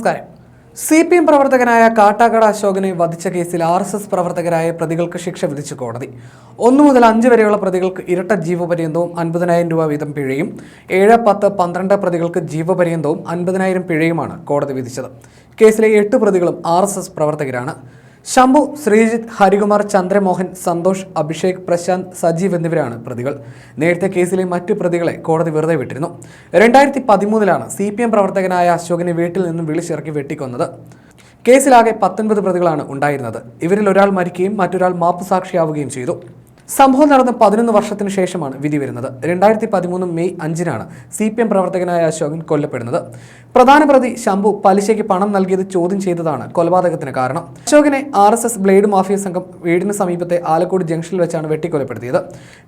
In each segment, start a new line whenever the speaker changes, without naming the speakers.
നമസ്കാരം. C P M പ്രവർത്തകനായ കാട്ടാക്കട അശോകനെ വധിച്ച കേസിൽ ആർ എസ് എസ് പ്രവർത്തകരായ പ്രതികൾക്ക് ശിക്ഷ വിധിച്ചു കോടതി. ഒന്നു മുതൽ അഞ്ച് വരെയുള്ള പ്രതികൾക്ക് ഇരട്ട ജീവപര്യന്തവും അൻപതിനായിരം രൂപ വീതം പിഴയും ഏഴ് പത്ത് പന്ത്രണ്ട് പ്രതികൾക്ക് ജീവപര്യന്തവും അൻപതിനായിരം പിഴയുമാണ് കോടതി വിധിച്ചത്. കേസിലെ എട്ട് പ്രതികളും ആർ പ്രവർത്തകരാണ്. ശംഭു ശ്രീജിത്ത് ഹരികുമാർ ചന്ദ്രമോഹൻ സന്തോഷ് അഭിഷേക് പ്രശാന്ത് സജീവ് എന്നിവരാണ് പ്രതികൾ. നേരത്തെ കേസിലെ മറ്റു പ്രതികളെ കോടതി വെറുതെ വിട്ടിരുന്നു. രണ്ടായിരത്തി പതിമൂന്നിലാണ് സി പി എം പ്രവർത്തകനായ അശോകനെ വീട്ടിൽ നിന്നും വിളിച്ചിറക്കി വെട്ടിക്കൊന്നത്. കേസിലാകെ പത്തൊൻപത് പ്രതികളാണ് ഉണ്ടായിരുന്നത്. ഇവരിൽ ഒരാൾ മരിക്കുകയും മറ്റൊരാൾ മാപ്പ് സാക്ഷിയാവുകയും ചെയ്തു. സംഭവം നടന്ന് പതിനൊന്ന് വർഷത്തിന് ശേഷമാണ് വിധി വരുന്നത്. രണ്ടായിരത്തി പതിമൂന്ന് മെയ് അഞ്ചിനാണ് സി പി എം പ്രവർത്തകനായ അശോകൻ കൊല്ലപ്പെടുന്നത്. പ്രധാന പ്രതി ശംഭു പലിശയ്ക്ക് പണം നൽകിയത് ചോദ്യം ചെയ്തതാണ് കൊലപാതകത്തിന് കാരണം. അശോകനെ R S S blade mafia സംഘം വീടിന് സമീപത്തെ ആലക്കോട് ജംഗ്ഷനിൽ വെച്ചാണ് വെട്ടിക്കൊലപ്പെടുത്തിയത്.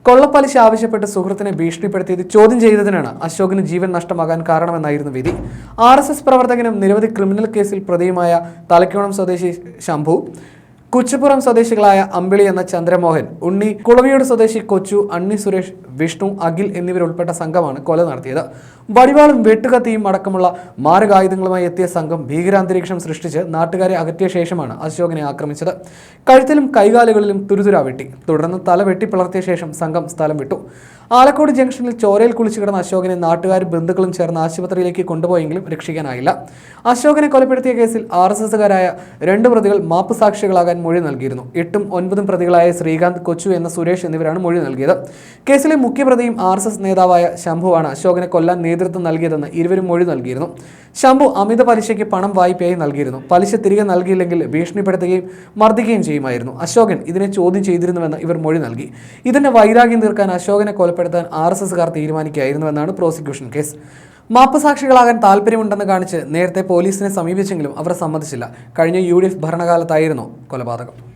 കൊള്ളപ്പലിശ ആവശ്യപ്പെട്ട് സുഹൃത്തിനെ ഭീഷണിപ്പെടുത്തിയത് ചോദ്യം ചെയ്തതിനാണ് അശോകന് ജീവൻ നഷ്ടമാകാൻ കാരണമെന്നായിരുന്നു വിധി. ആർ എസ് എസ് പ്രവർത്തകനും നിരവധി ക്രിമിനൽ കേസിൽ പ്രതിയുമായ തലക്കോണം സ്വദേശി ശംഭു കുച്ചിപ്പുറം സ്വദേശികളായ അമ്പിളി എന്ന ചന്ദ്രമോഹൻ ഉണ്ണി കുളവിയോട് സ്വദേശി കൊച്ചു അണ്ണി സുരേഷ് വിഷ്ണു അഖിൽ എന്നിവരുൾപ്പെട്ട സംഘമാണ് കൊല നടത്തിയത്. വടിവാളും വെട്ടുകത്തിയും അടക്കമുള്ള മാരകായുധങ്ങളുമായി എത്തിയ സംഘം ഭീകരാന്തരീക്ഷം സൃഷ്ടിച്ച് നാട്ടുകാരെ അകറ്റിയ ശേഷമാണ് അശോകനെ ആക്രമിച്ചത്. കഴുത്തിലും കൈകാലുകളിലും തുരുതുരാ വെട്ടി. തുടർന്ന് തല വെട്ടിപ്പിളർത്തിയ ശേഷം സംഘം സ്ഥലം വിട്ടു. ആലക്കോട് ജംഗ്ഷനിൽ ചോരയിൽ കുളിച്ചു കിടന്ന അശോകനെ നാട്ടുകാരും ബന്ധുക്കളും ചേർന്ന് ആശുപത്രിയിലേക്ക് കൊണ്ടുപോയെങ്കിലും രക്ഷിക്കാനായില്ല. അശോകനെ കൊലപ്പെടുത്തിയ കേസിൽ ആർ എസ് എസുകാരായ രണ്ട് പ്രതികൾ മാപ്പ് സാക്ഷികളാകാൻ മൊഴി നൽകിയിരുന്നു. എട്ടും ഒൻപതും പ്രതികളായ ശ്രീകാന്ത് കൊച്ചു എന്ന സുരേഷ് എന്നിവരാണ് മൊഴി നൽകിയത്. കേസിലെ മുഖ്യപ്രതിയും ആർ എസ് എസ് നേതാവായ ശംഭുവാണ് അശോകനെ കൊല്ലാൻ നേതൃത്വം നൽകിയതെന്ന് ഇരുവരും മൊഴി നൽകിയിരുന്നു. ശംഭു അമിത പലിശയ്ക്ക് പണം വായ്പയായി നൽകിയിരുന്നു. പലിശ തിരികെ നൽകിയില്ലെങ്കിൽ ഭീഷണിപ്പെടുത്തുകയും മർദ്ദിക്കുകയും ചെയ്യുമായിരുന്നു. അശോകൻ ഇതിനെ ചോദ്യം ചെയ്തിരുന്നുവെന്ന് ഇവർ മൊഴി നൽകി. ഇതിന്റെ വൈരാഗ്യം തീർക്കാൻ അശോകനെ കൊലപ്പെടുത്താൻ ആർ എസ് എസുകാർ തീരുമാനിക്കുകയായിരുന്നുവെന്നാണ് പ്രോസിക്യൂഷൻ കേസ്. മാപ്പുസാക്ഷികളാകാൻ താല്പര്യമുണ്ടെന്ന് കാണിച്ച് നേരത്തെ പോലീസിനെ സമീപിച്ചെങ്കിലും അവർ സമ്മതിച്ചില്ല. കഴിഞ്ഞ യു ഡി എഫ് ഭരണകാലത്തായിരുന്നു കൊലപാതകം.